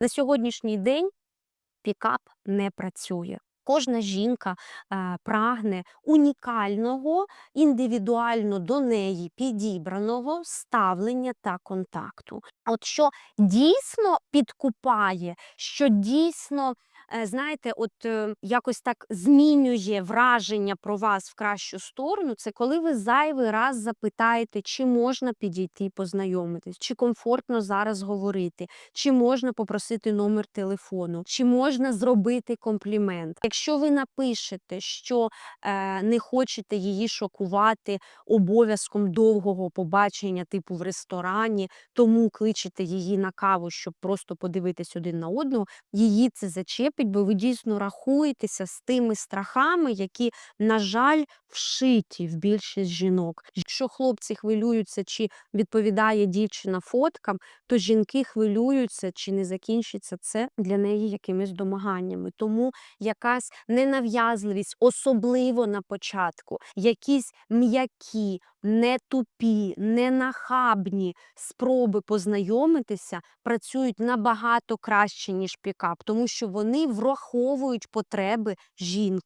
На сьогоднішній день пікап не працює. Кожна жінка е, прагне унікального, індивідуально до неї підібраного ставлення та контакту. От що дійсно підкупає, що дійсно, знаєте, от е, якось так змінює враження про вас в кращу сторону, це коли ви зайвий раз запитаєте, чи можна підійти познайомитись, чи комфортно зараз говорити, чи можна попросити номер телефону, чи можна зробити комплімент. Якщо ви напишете, що е, не хочете її шокувати обов'язком довгого побачення, типу в ресторані, тому кличете її на каву, щоб просто подивитись один на одного, її це зачепить, бо ви дійсно рахуєтеся з тими страхами, які, на жаль, вшиті в більшість жінок. Якщо хлопці хвилюються, чи відповідає дівчина фоткам, то жінки хвилюються, чи не закінчиться це для неї якимись домаганнями. Тому якась ненав'язливість, особливо на початку, якісь м'які, не тупі, не нахабні спроби познайомитися працюють набагато краще, ніж пікап, тому що вони враховують потреби жінки.